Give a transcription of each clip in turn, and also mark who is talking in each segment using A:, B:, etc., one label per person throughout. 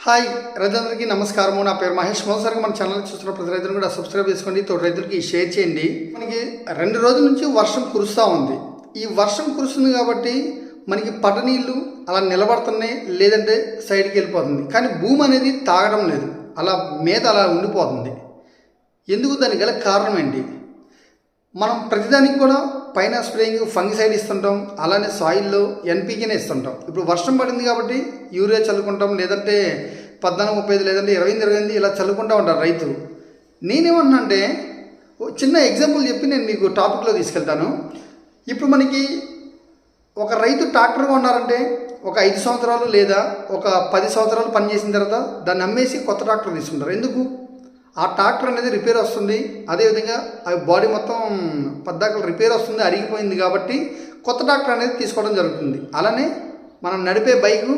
A: Hi రైతులందరికీ నమస్కారము. నా పేరు మహేష్. మొదటిసారిగా మన ఛానల్ చూస్తున్న ప్రతి రైతులు కూడా సబ్స్క్రైబ్ చేసుకోండి తోటి రైతులకి షేర్ చేయండి. మనకి రెండు రోజుల నుంచి వర్షం కురుస్తూ ఉంది. ఈ వర్షం కురుస్తుంది కాబట్టి మనకి పట నీళ్ళు అలా నిలబడుతున్నాయి లేదంటే సైడ్కి వెళ్ళిపోతుంది. కానీ భూమి అనేది తాగడం లేదు. అలా మీద అలా ఉండిపోతుంది. ఎందుకు దానికి గల కారణం ఏంటి? మనం ప్రతిదానికి కూడా పైన స్ప్రేయింగ్ ఫంగిసైడ్ ఇస్తుంటాం అలానే సాయిల్లో ఎన్పీకేనే ఇస్తుంటాం. ఇప్పుడు వర్షం పడింది కాబట్టి యూరియా చల్లుకుంటాం లేదంటే పద్నాలుగు ముప్పై ఐదు లేదంటే ఇరవై ఎనిమిది ఇరవై ఎనిమిది ఇలా చల్లుకుంటూ ఉంటారు రైతు. నేనేమన్నా అంటే ఓ చిన్న ఎగ్జాంపుల్ చెప్పి నేను మీకు టాపిక్లో తీసుకెళ్తాను. ఇప్పుడు మనకి ఒక రైతు ట్రాక్టర్ కొన్నారంటే ఒక ఐదు సంవత్సరాలు లేదా ఒక పది సంవత్సరాలు పనిచేసిన తర్వాత దాన్ని అమ్మేసి కొత్త ట్రాక్టర్ తీసుకుంటారు. ఎందుకు? ఆ ట్రాక్టర్ అనేది రిపేర్ వస్తుంది. అదేవిధంగా అవి బాడీ మొత్తం పద్దాకలు రిపేర్ వస్తుంది అరిగిపోయింది కాబట్టి కొత్త ట్రాక్టర్ అనేది తీసుకోవడం జరుగుతుంది. అలానే మనం నడిపే బైకు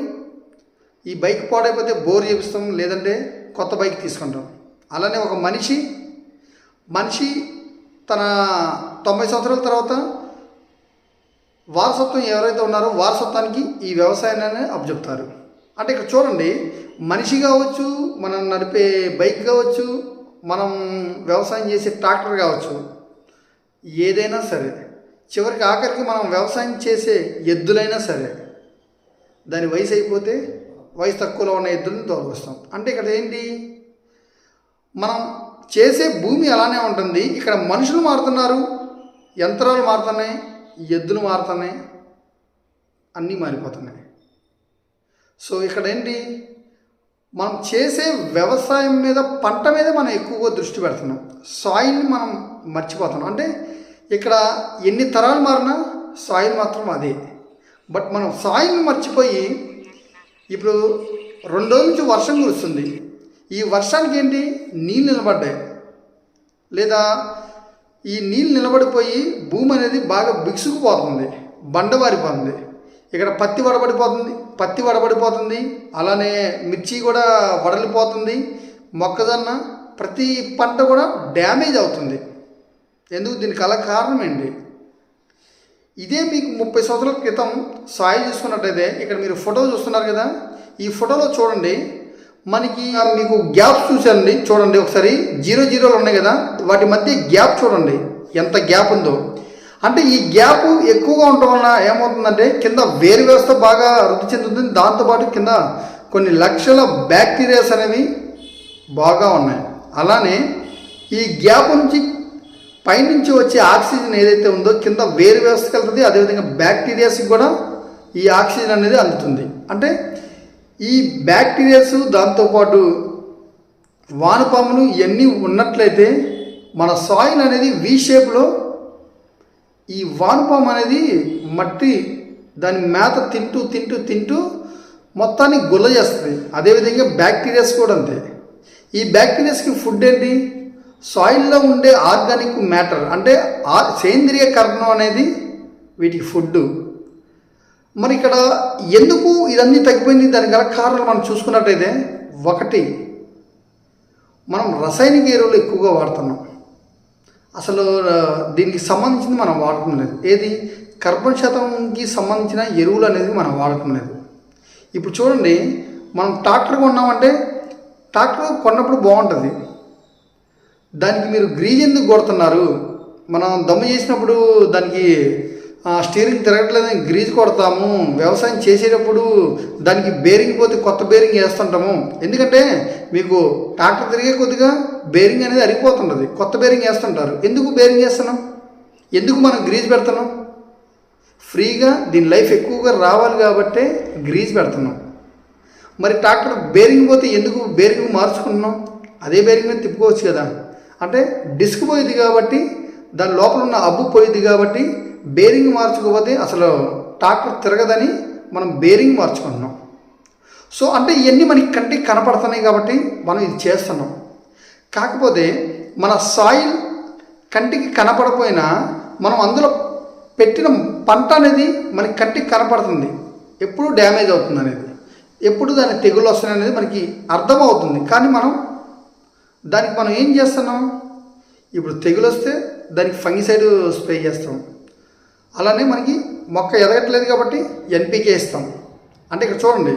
A: ఈ బైక్ పాడైపోతే బోర్ చేపిస్తాం లేదంటే కొత్త బైక్ తీసుకుంటాం. అలానే ఒక మనిషి మనిషి తన తొంభై సంవత్సరాల తర్వాత వారసత్వం ఎవరైతే ఉన్నారో వారసత్వానికి ఈ వ్యవసాయాన్ని అప్పచెప్తారు. అంటే ఇక్కడ చూడండి మనిషి కావచ్చు మనం నడిపే బైక్ కావచ్చు మనం వ్యవసాయం చేసే ట్రాక్టర్ కావచ్చు ఏదైనా సరే చివరికి ఆఖరికి మనం వ్యవసాయం చేసే ఎద్దులైనా సరే దాని వయసు అయిపోతే వయసు తక్కువలో ఉన్న ఎద్దులను తోలుకొస్తాం. అంటే ఇక్కడ ఏంటి? మనం చేసే భూమి అలానే ఉంటుంది. ఇక్కడ మనుషులు మారుతున్నారు యంత్రాలు మారుతున్నాయి ఎద్దులు మారుతున్నాయి అన్నీ మారిపోతున్నాయి. సో ఇక్కడ ఏంటి మనం చేసే వ్యవసాయం మీద పంట మీద మనం ఎక్కువగా దృష్టి పెడుతున్నాం. సాయిల్ని మనం మర్చిపోతున్నాం. అంటే ఇక్కడ ఎన్ని తరాలు మారినా సాయిల్ మాత్రం అదే. బట్ మనం సాయిల్ని మర్చిపోయి ఇప్పుడు రెండు రోజుల నుంచి వర్షం కురుస్తుంది. ఈ వర్షానికి ఏంటి? నీళ్ళు నిలబడ్డాయి. లేదా ఈ నీళ్ళు నిలబడిపోయి భూమి అనేది బాగా బిగుసుకుపోతుంది. బండబారిపోతుంది ఇక్కడ పత్తి వడబడిపోతుంది. పత్తి వడబడిపోతుంది అలానే మిర్చి కూడా వడలిపోతుంది మొక్కజొన్న ప్రతి పంట కూడా డ్యామేజ్ అవుతుంది. ఎందుకు? దీనికి అలా కారణం ఏంటి? ఇదే మీకు ముప్పై సంవత్సరాల క్రితం సాయిల్ చూసుకున్నట్టయితే ఇక్కడ మీరు ఫోటో చూస్తున్నారు కదా ఈ ఫోటోలో చూడండి. మనకి మీకు గ్యాప్ చూసండి చూడండి ఒకసారి. జీరో జీరోలు ఉన్నాయి కదా వాటి మధ్య గ్యాప్ చూడండి. ఎంత గ్యాప్ ఉందో. అంటే ఈ గ్యాప్ ఎక్కువగా ఉండటం వలన ఏమవుతుందంటే కింద వేరు వ్యవస్థ బాగా వృద్ధి చెందుతుంది. దాంతోపాటు కింద కొన్ని లక్షల బ్యాక్టీరియాస్ అనేవి బాగా ఉన్నాయి. అలానే ఈ గ్యాప్ నుంచి పైనుంచి వచ్చే ఆక్సిజన్ ఏదైతే ఉందో కింద వేరు వ్యవస్థకి వెళ్తుంది. అదేవిధంగా బ్యాక్టీరియాస్కి కూడా ఈ ఆక్సిజన్ అనేది అందుతుంది. అంటే ఈ బ్యాక్టీరియాస్ దాంతోపాటు వానపాములు ఇవన్నీ ఉన్నట్లయితే మన సాయిల్ అనేది వి షేప్లో ఈ వానపాము అనేది మట్టి దాని మేత తింటూ తింటూ తింటూ మొత్తాన్ని గుల్ల చేస్తుంది. అదేవిధంగా బ్యాక్టీరియాస్ కూడా అంతే. ఈ బ్యాక్టీరియాస్కి ఫుడ్ ఏంటి? సాయిల్లో ఉండే ఆర్గానిక్ మ్యాటర్ అంటే ఆ సేంద్రియ కర్ణం అనేది వీటికి ఫుడ్. మరి ఇక్కడ ఎందుకు ఇదన్నీ తగ్గిపోయింది? దానికి గల కారణాలు మనం చూసుకున్నట్టయితే ఒకటి మనం రసాయనిక ఎరువులు ఎక్కువగా వాడుతున్నాం. అసలు దీనికి సంబంధించింది మనం వాడటం లేదు. ఏది? కర్బన్ శాతంకి సంబంధించిన ఎరువులు అనేది మనం వాడటం లేదు. ఇప్పుడు చూడండి మనం ట్రాక్టర్ కొన్నామంటే ట్రాక్టర్ కొన్నప్పుడు బాగుంటుంది. దానికి మీరు గ్రీజ్ ఎందుకు కొడుతున్నారు? మనం దమ్ము చేసినప్పుడు దానికి స్టీరింగ్ తిరగట్లేదని గ్రీజ్ కొడతాము. వ్యవసాయం చేసేటప్పుడు దానికి బేరింగ్ పోతే కొత్త బేరింగ్ వేస్తుంటాము. ఎందుకంటే మీకు ట్రాక్టర్ తిరిగే కొద్దిగా బేరింగ్ అనేది అరిగిపోతుంటుంది కొత్త బేరింగ్ వేస్తుంటారు. ఎందుకు బేరింగ్ వేస్తున్నాం? ఎందుకు మనం గ్రీజ్ పెడుతున్నాం? ఫ్రీగా దీని లైఫ్ ఎక్కువగా రావాలి కాబట్టే గ్రీజ్ పెడుతున్నాం. మరి ట్రాక్టర్ బేరింగ్ పోతే ఎందుకు బేరింగ్ మార్చుకుంటున్నాం? అదే బేరింగ్ మీద తిప్పుకోవచ్చు కదా. అంటే డిస్క్ పోయింది కాబట్టి దాని లోపల ఉన్న అబ్బు పోయింది కాబట్టి బేరింగ్ మార్చుకోకపోతే అసలు ట్రాక్టర్ తిరగదని మనం బేరింగ్ మార్చుకుంటున్నాం. సో అంటే ఇవన్నీ మనకి కంటికి కనపడుతున్నాయి కాబట్టి మనం ఇది చేస్తున్నాం. కాకపోతే మన సాయిల్ కంటికి కనపడపోయినా మనం అందులో పెట్టిన పంట అనేది మనకి కంటికి కనపడుతుంది. ఎప్పుడు డ్యామేజ్ అవుతుంది అనేది ఎప్పుడు దాని తెగులు వస్తున్నాయి అనేది మనకి అర్థమవుతుంది. కానీ మనం దానికి మనం ఏం చేస్తున్నాం? ఇప్పుడు తెగులు వస్తే దానికి ఫంగిసైడ్ స్ప్రే చేస్తాం. అలానే మనకి మొక్క ఎదగట్లేదు కాబట్టి ఎన్పికే ఇస్తాం. అంటే ఇక్కడ చూడండి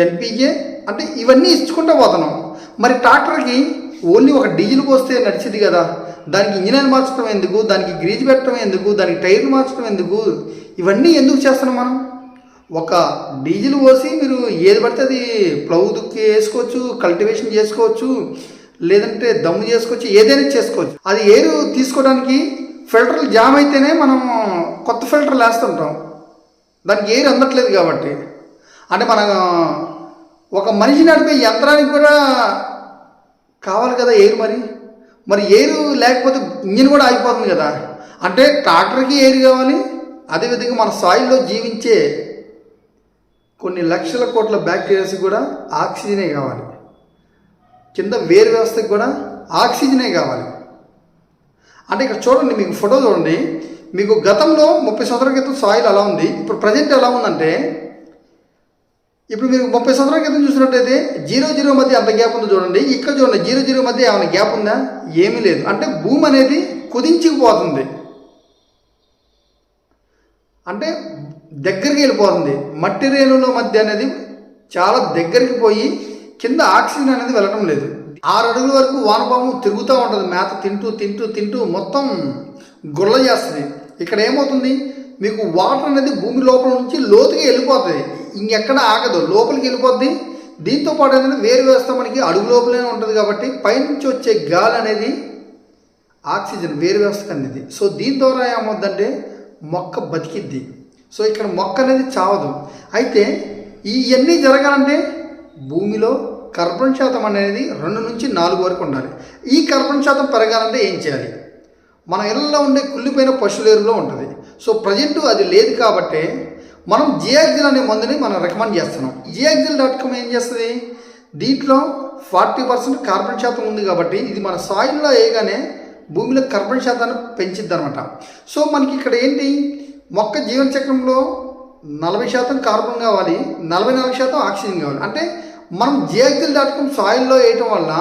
A: ఎన్పీకే అంటే ఇవన్నీ ఇచ్చుకుంటూ పోతున్నాం. మరి ట్రాక్టర్కి ఓన్లీ ఒక డీజిల్ పోస్తే నడిచింది కదా. దానికి ఇంజనీర్ మార్చడం ఎందుకు? దానికి గ్రీజ్ పెట్టడం ఎందుకు? దానికి టైర్లు మార్చడం ఎందుకు? ఇవన్నీ ఎందుకు చేస్తున్నాం మనం? ఒక డీజిల్ పోసి మీరు ఏది పడితే అది ప్లవ్ దుక్కి వేసుకోవచ్చు కల్టివేషన్ చేసుకోవచ్చు లేదంటే దమ్ము చేసుకోవచ్చు ఏదైనా చేసుకోవచ్చు. అది ఏరు తీసుకోవడానికి ఫిల్టర్లు జామ్ అయితేనే మనం కొత్త ఫిల్టర్లు వేస్తుంటాం. దానికి ఏరు అందట్లేదు కాబట్టి. అంటే మనం ఒక మనిషి నడిపే యంత్రానికి కూడా కావాలి కదా ఎయిర్ మరి? మరి ఎయిర్ లేకపోతే ఇంజిన్ కూడా ఆగిపోతుంది కదా? అంటే ట్రాక్టర్కి ఎయిర్ కావాలి అదేవిధంగా మన సాయిల్లో జీవించే కొన్ని లక్షల కోట్ల బ్యాక్టీరియాస్ కూడా ఆక్సిజనే కావాలి. కింద వేరు వ్యవస్థకి కూడా ఆక్సిజనే కావాలి. అంటే ఇక్కడ చూడండి మీకు ఫోటో చూడండి. మీకు గతంలో ముప్పై సంవత్సరాల క్రితం సాయిల్ ఎలా ఉంది ఇప్పుడు ప్రజెంట్ ఎలా ఉందంటే ఇప్పుడు మీరు ముప్పై సంవత్సరాల క్రితం చూసినట్టయితే జీరో జీరో మధ్య అంత గ్యాప్ ఉందో చూడండి. ఇక్కడ చూడండి జీరో జీరో మధ్య ఏమైనా గ్యాప్ ఉందా? ఏమీ లేదు. అంటే భూమి అనేది కుదించుకుపోతుంది అంటే దగ్గరికి వెళ్ళిపోతుంది. మట్టి రేణుల మధ్య అనేది చాలా దగ్గరికి పోయి కింద ఆక్సిజన్ అనేది వెళ్ళడం లేదు. ఆరు అడుగుల వరకు వానపాము తిరుగుతూ ఉంటుంది. మేత తింటూ తింటూ తింటూ మొత్తం గుల్ల చేస్తుంది. ఇక్కడ ఏమవుతుంది? మీకు వాటర్ అనేది భూమి లోపల నుంచి లోతుగా వెళ్ళిపోతుంది. ఇంకెక్కడ ఆగదు లోపలికి వెళ్ళిపోద్ది. దీంతో పాటు ఏంటంటే వేరు వ్యవస్థ మనకి అడుగు లోపలనే ఉంటుంది కాబట్టి పైనుంచి వచ్చే గాలి అనేది ఆక్సిజన్ వేరు వ్యవస్థకు అందింది సో దీని ద్వారా ఏమవుద్దంటే మొక్క బతికిద్ది. సో ఇక్కడ మొక్క అనేది చావదు. అయితే ఇవన్నీ జరగాలంటే భూమిలో కర్బన్ శాతం అనేది రెండు నుంచి నాలుగు వరకు ఉండాలి. ఈ కర్బన్ శాతం పెరగాలంటే ఏం చేయాలి? మన ఇళ్ళలో ఉండే కుళ్ళిపోయిన పశువుల ఎరువులో ఉంటుంది. సో ప్రజెంట్ అది లేదు కాబట్టి మనం జియాక్జిల్ అనే మందుని మనం రికమెండ్ చేస్తున్నాం. జియాక్జిల్ డాట్ కామ్ ఏం చేస్తుంది? దీంట్లో ఫార్టీ పర్సెంట్ కార్బన్ శాతం ఉంది కాబట్టి ఇది మన సాయిల్లో వేయగానే భూమిలో కార్బన్ శాతాన్ని పెంచిద్ది అనమాట సో మనకి ఇక్కడ ఏంటి? మొక్క జీవన చక్రంలో నలభై శాతం కార్బన్ కావాలి నలభై నాలుగు శాతం ఆక్సిజన్ కావాలి. అంటే మనం జియాక్జిల్ డాట్ కామ్ సాయిల్లో వేయటం వల్ల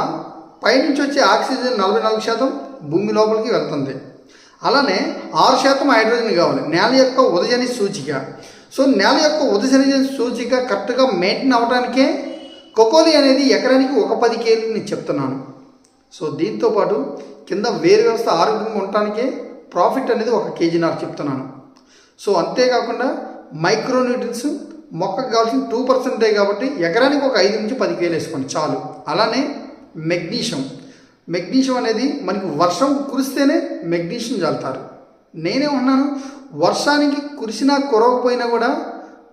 A: పైనుంచి వచ్చే ఆక్సిజన్ నలభై నాలుగు శాతం భూమి లోపలికి వెళ్తుంది. అలానే ఆరు శాతం హైడ్రోజన్ కావాలి. నేల యొక్క ఉదయని సూచిక. సో నేల యొక్క ఉదశనిజ సూచిక కరెక్ట్గా మెయింటైన్ అవ్వడానికే కొకోలి అనేది ఎకరానికి ఒక పది కేజీలు నేను చెప్తున్నాను. సో దీంతో పాటు కింద వేరు వ్యవస్థ ఆరోగ్యంగా ఉండటానికే ప్రాఫిట్ అనేది ఒక కేజీ నాకు చెప్తున్నాను. సో అంతేకాకుండా మైక్రోన్యూట్రిన్స్ మొక్కకు కావాల్సిన టూ పర్సెంటే కాబట్టి ఎకరానికి ఒక ఐదు నుంచి పది కేలు వేసుకోండి చాలు. అలానే మెగ్నీషియం. మెగ్నీషియం అనేది మనకి వర్షం కురిస్తేనే మెగ్నీషియం చల్లుతారు నేనే ఉన్నాను. వర్షానికి కురిసినా కురవకపోయినా కూడా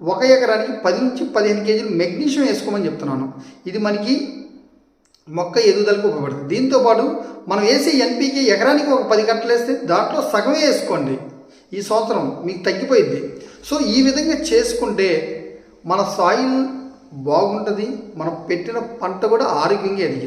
A: ఒక ఎకరానికి పది నుంచి పదిహేను కేజీలు మెగ్నీషియం వేసుకోమని చెప్తున్నాను. ఇది మనకి మొక్క ఎదుగుదలకు ఉపయోగపడుతుంది. దీంతోపాటు మనం వేసే ఎన్పీకి ఎకరానికి ఒక పది గంటలు వేస్తే దాంట్లో సగమే వేసుకోండి. ఈ సంవత్సరం మీకు తగ్గిపోయింది. సో ఈ విధంగా చేసుకుంటే మన సాయిల్ బాగుంటుంది. మనం పెట్టిన పంట కూడా ఆరోగ్యంగా ఎదిగింది